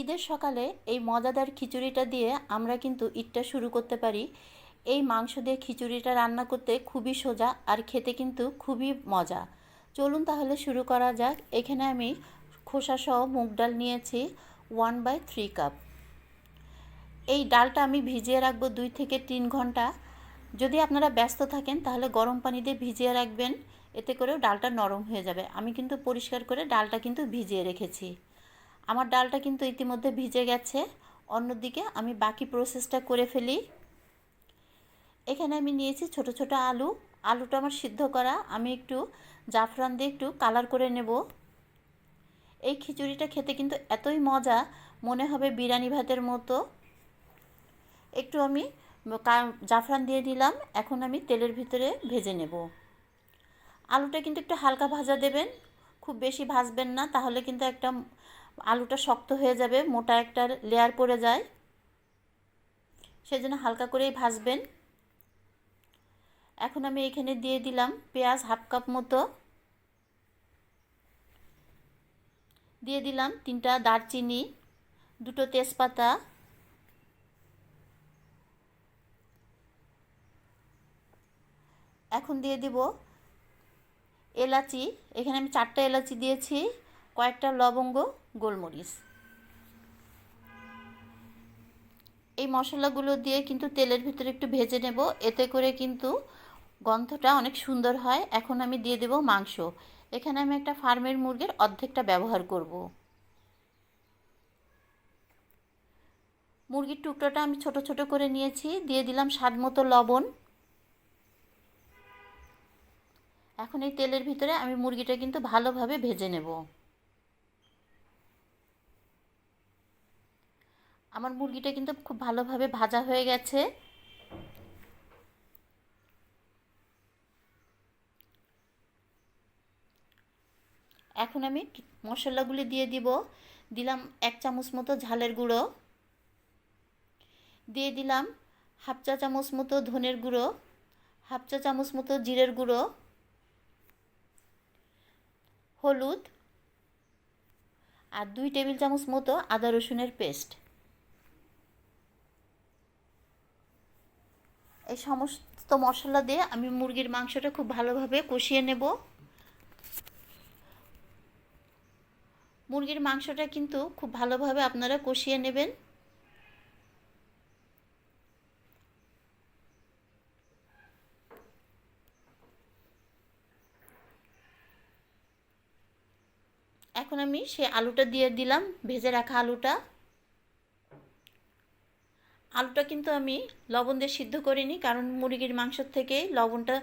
ঈদের সকালে এই মজাদার খিচুড়িটা দিয়ে আমরা কিন্তু ঈদটা শুরু করতে পারি। এই মাংস দিয়ে খিচুড়িটা রান্না করতে খুবই সোজা আর খেতে কিন্তু খুবই মজা। চলুন তাহলে শুরু করা যাক। এখানে আমি খোসাসহ মুগ ডাল নিয়েছি ওয়ান বাই থ্রি কাপ এই ডালটা আমি ভিজিয়ে রাখব দুই থেকে তিন ঘণ্টা। যদি আপনারা ব্যস্ত থাকেন তাহলে গরম পানি দিয়ে ভিজিয়ে রাখবেন। এতে করেও ডালটা নরম হয়ে যাবে। আমি কিন্তু পরিষ্কার করে ডালটা কিন্তু ভিজিয়ে রেখেছি। আমার ডালটা কিন্তু ইতিমধ্যে ভিজে গেছে। অন্যদিকে আমি বাকি প্রসেসটা করে ফেলি। এখানে আমি নিয়েছি ছোট ছোট আলু। আলুটা আমার সিদ্ধ করা। আমি একটু জাফরান দিয়ে একটু কালার করে নেব। এই খিচুড়িটা খেতে কিন্তু এতই মজা, মনে হবে বিরিয়ানি ভাতের মতো। একটু আমি জাফরান দিয়ে দিলাম এখন আমি তেলের ভিতরে ভেজে নেব। আলুটা কিন্তু একটু হালকা ভাজা দেবেন। খুব বেশি ভাজবেন না, তাহলে কিন্তু একটা আলুটা শক্ত হয়ে যাবে, মোটা একটা লেয়ার পড়ে যায়। সেজন্য হালকা করেই ভাজবেন। এখন আমি এখানে দিয়ে দিলাম পেঁয়াজ হাফ কাপ মতো। দিয়ে দিলাম তিনটা দারচিনি, দুটো তেজপাতা। এখন দিয়ে দিব এলাচি। এখানে আমি চারটা এলাচি দিয়েছি, কয়েকটা লবঙ্গ। গোলমরিচ। এই মশলাগুলো দিয়ে কিন্তু তেলের ভিতরে একটু ভেজে নেব। এতে করে কিন্তু গন্ধটা অনেক সুন্দর হয়। এখন আমি দিয়ে দেব মাংস। এখানে আমি একটা ফার্মের মুরগির অর্ধেকটা ব্যবহার করব। মুরগির টুকরোটা আমি ছোট ছোট করে নিয়েছি। দিয়ে দিলাম স্বাদ মতো লবণ। এখন এই তেলের ভিতরে আমি মুরগিটা কিন্তু ভালোভাবে ভেজে নেব। আমার মুরগিটা কিন্তু খুব ভালোভাবে ভাজা হয়ে গেছে। এখন আমি মশলাগুলি দিয়ে দিব। দিলাম এক চামচ মতো ঝালের গুঁড়ো। দিয়ে দিলাম হাফ চা চামচ মতো ধনের গুঁড়ো, হাফ চা চামচ মতো জিরের গুঁড়ো, হলুদ আর দুই টেবিল চামচ মতো আদা রসুনের পেস্ট। এই সমস্ত মশলা দিয়ে আমি মুরগির মাংসটা খুব ভালোভাবে কষিয়ে নেব। মুরগির মাংসটা কিন্তু খুব ভালোভাবে আপনারা কষিয়ে নেবেন। এখন আমি সে আলুটা দিয়ে দিলাম, ভেজে রাখা আলুটা। আলুটা কিন্তু আমি লবণ দিয়ে সিদ্ধ করিনি, কারণ মুরগির মাংসর থেকে লবণটা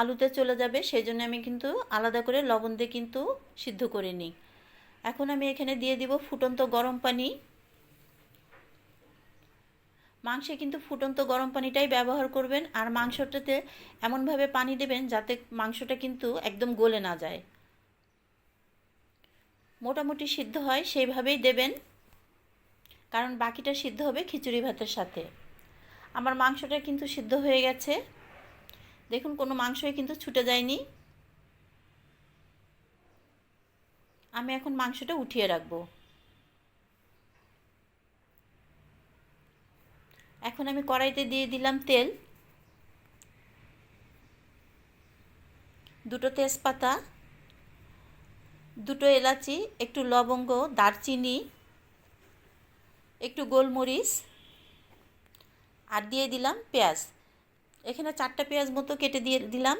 আলুতে চলে যাবে সেই জন্য আমি কিন্তু আলাদা করে লবণ দিয়ে কিন্তু সিদ্ধ করিনি। এখন আমি এখানে দিয়ে দিব ফুটন্ত গরম পানি। মাংসে কিন্তু ফুটন্ত গরম পানিটাই ব্যবহার করবেন, আর মাংসটাতে এমনভাবে পানি দেবেন যাতে মাংসটা কিন্তু একদম গলে না যায়। মোটামুটি সিদ্ধ হয়, সেইভাবেই দেবেন। কারণ বাকিটা সিদ্ধ হবে খিচুড়ি ভাতের সাথে। আমার মাংসটা কিন্তু সিদ্ধ হয়ে গেছে। দেখুন, কোনো মাংসই কিন্তু ছুটে যায়নি। আমি এখন মাংসটা উঠিয়ে রাখব। এখন আমি কড়াইতে দিয়ে দিলাম তেল। দুটো তেজপাতা, দুটো এলাচি, একটু লবঙ্গ, দারচিনি একটু গোলমরিচ আর দিয়ে দিলাম পেঁয়াজ। এখানে চারটা পেঁয়াজ মতো কেটে দিয়ে দিলাম।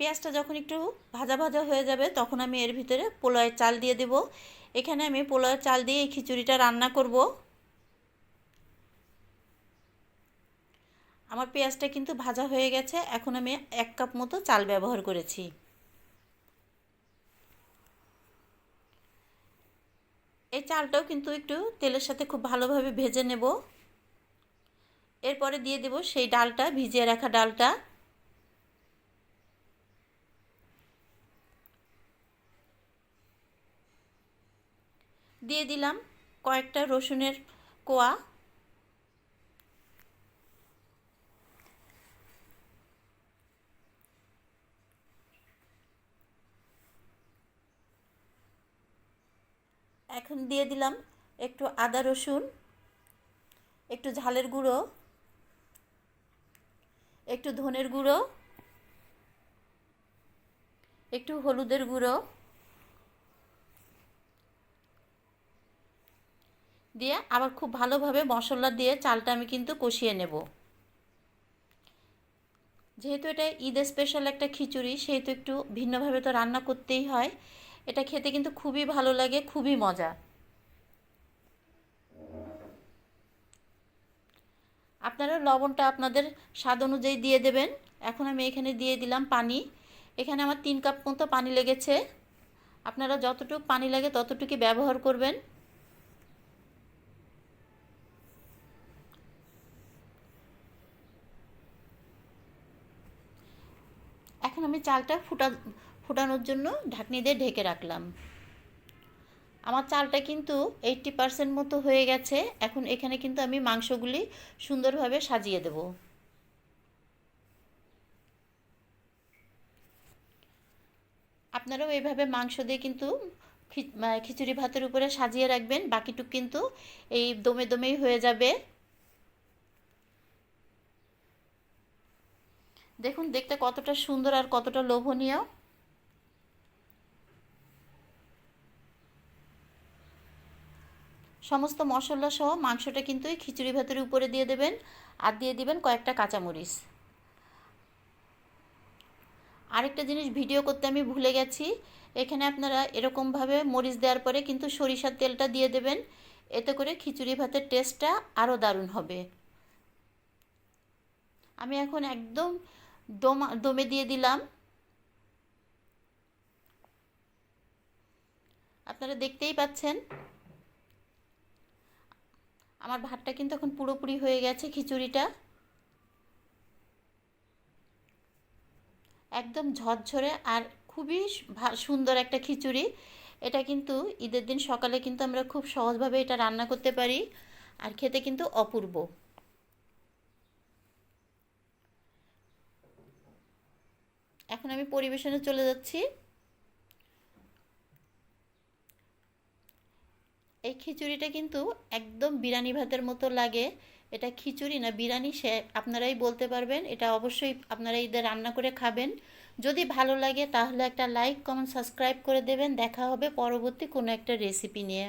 পেঁয়াজটা যখন একটু ভাজা ভাজা হয়ে যাবে, তখন আমি এর ভিতরে পোলাওয়ের চাল দিয়ে দেব। এখানে আমি পোলাওয়ের চাল দিয়ে এই খিচুড়িটা রান্না করব। আমার পেঁয়াজটা কিন্তু ভাজা হয়ে গেছে, এখন আমি এক কাপ মতো চাল ব্যবহার করেছি। চালটাও কিন্তু একটু তেলের সাথে খুব ভালোভাবে ভেজে নেব। এরপরে দিয়ে দেব সেই ডালটা, ভিজিয়ে রাখা ডালটা। দিয়ে দিলাম কয়েকটা রসুনের কোয়া। এখন দিয়ে দিলাম একটু আদা রসুন, একটু ঝালের গুঁড়ো, একটু ধনের গুঁড়ো, একটু হলুদের গুঁড়ো দিয়ে আবার খুব ভালোভাবে মশলা দিয়ে চালটা আমি কিন্তু কষিয়ে নেব। যেহেতু এটা ঈদের স্পেশাল একটা খিচুড়ি, সেহেতু একটু ভিন্নভাবে তো রান্না করতেই হয় এটা খেতে কিন্তু খুবই ভালো লাগে, খুবই মজা। আপনারা লবণটা আপনাদের স্বাদ অনুযায়ী দিয়ে দেবেন। এখন আমি এখানে দিয়ে দিলাম পানি। এখানে আমার তিন কাপ মতো পানি লেগেছে। আপনারা যতটুকু পানি লাগে ততটুকু ব্যবহার করবেন। এখন আমি চালটা ফুটা ফুটানোর জন্য ঢাকনি দিয়ে ঢেকে রাখলাম। আমার চালটা কিন্তু এইটটি পারসেন্ট মতো হয়ে গেছে। এখন এখানে কিন্তু আমি মাংসগুলি সুন্দরভাবে সাজিয়ে দেব। আপনারাও এইভাবে মাংস দিয়ে কিন্তু খিচুড়ি ভাতের উপরে সাজিয়ে রাখবেন। বাকিটুক কিন্তু এই দমে দমেই হয়ে যাবে। দেখুন, দেখতে কতটা সুন্দর আর কতটা লোভনীয়। সমস্ত মশলা সহ মাংসটা কিন্তু এই খিচুড়ি ভাতের উপরে দিয়ে দেবেন আর দিয়ে দিবেন কয়েকটা কাঁচামরিচ। আরেকটা জিনিস ভিডিও করতে আমি ভুলে গেছি, এখানে আপনারা এরকমভাবে মরিচ দেওয়ার পরে কিন্তু সরিষার তেলটা দিয়ে দেবেন, এতে করে খিচুড়ি ভাতের টেস্টটা আরও দারুণ হবে। আমি এখন একদম দম দমে দিয়ে দিলাম। আপনারা দেখতেই পাচ্ছেন আমার ভাতটা কিন্তু এখন পুরোপুরি হয়ে গেছে খিচুড়িটা। একদম ঝরঝরে আর খুবই সুন্দর একটা খিচুড়ি। এটা কিন্তু ঈদের দিন সকালে কিন্তু আমরা খুব সহজভাবে এটা রান্না করতে পারি আর খেতে কিন্তু অপূর্ব। এখন আমি পরিবেশনে চলে যাচ্ছি। এই খিচুড়িটা কিন্তু একদম বিরিয়ানি ভাতের মতো লাগে। এটা খিচুড়ি না, বিরিয়ানি সে আপনারাই বলতে পারবেন। এটা অবশ্যই আপনারা ঈদের রান্না করে খাবেন। যদি ভালো লাগে তাহলে একটা লাইক, কমেন্ট, সাবস্ক্রাইব করে দেবেন। দেখা হবে পরবর্তী কোনো একটা রেসিপি নিয়ে।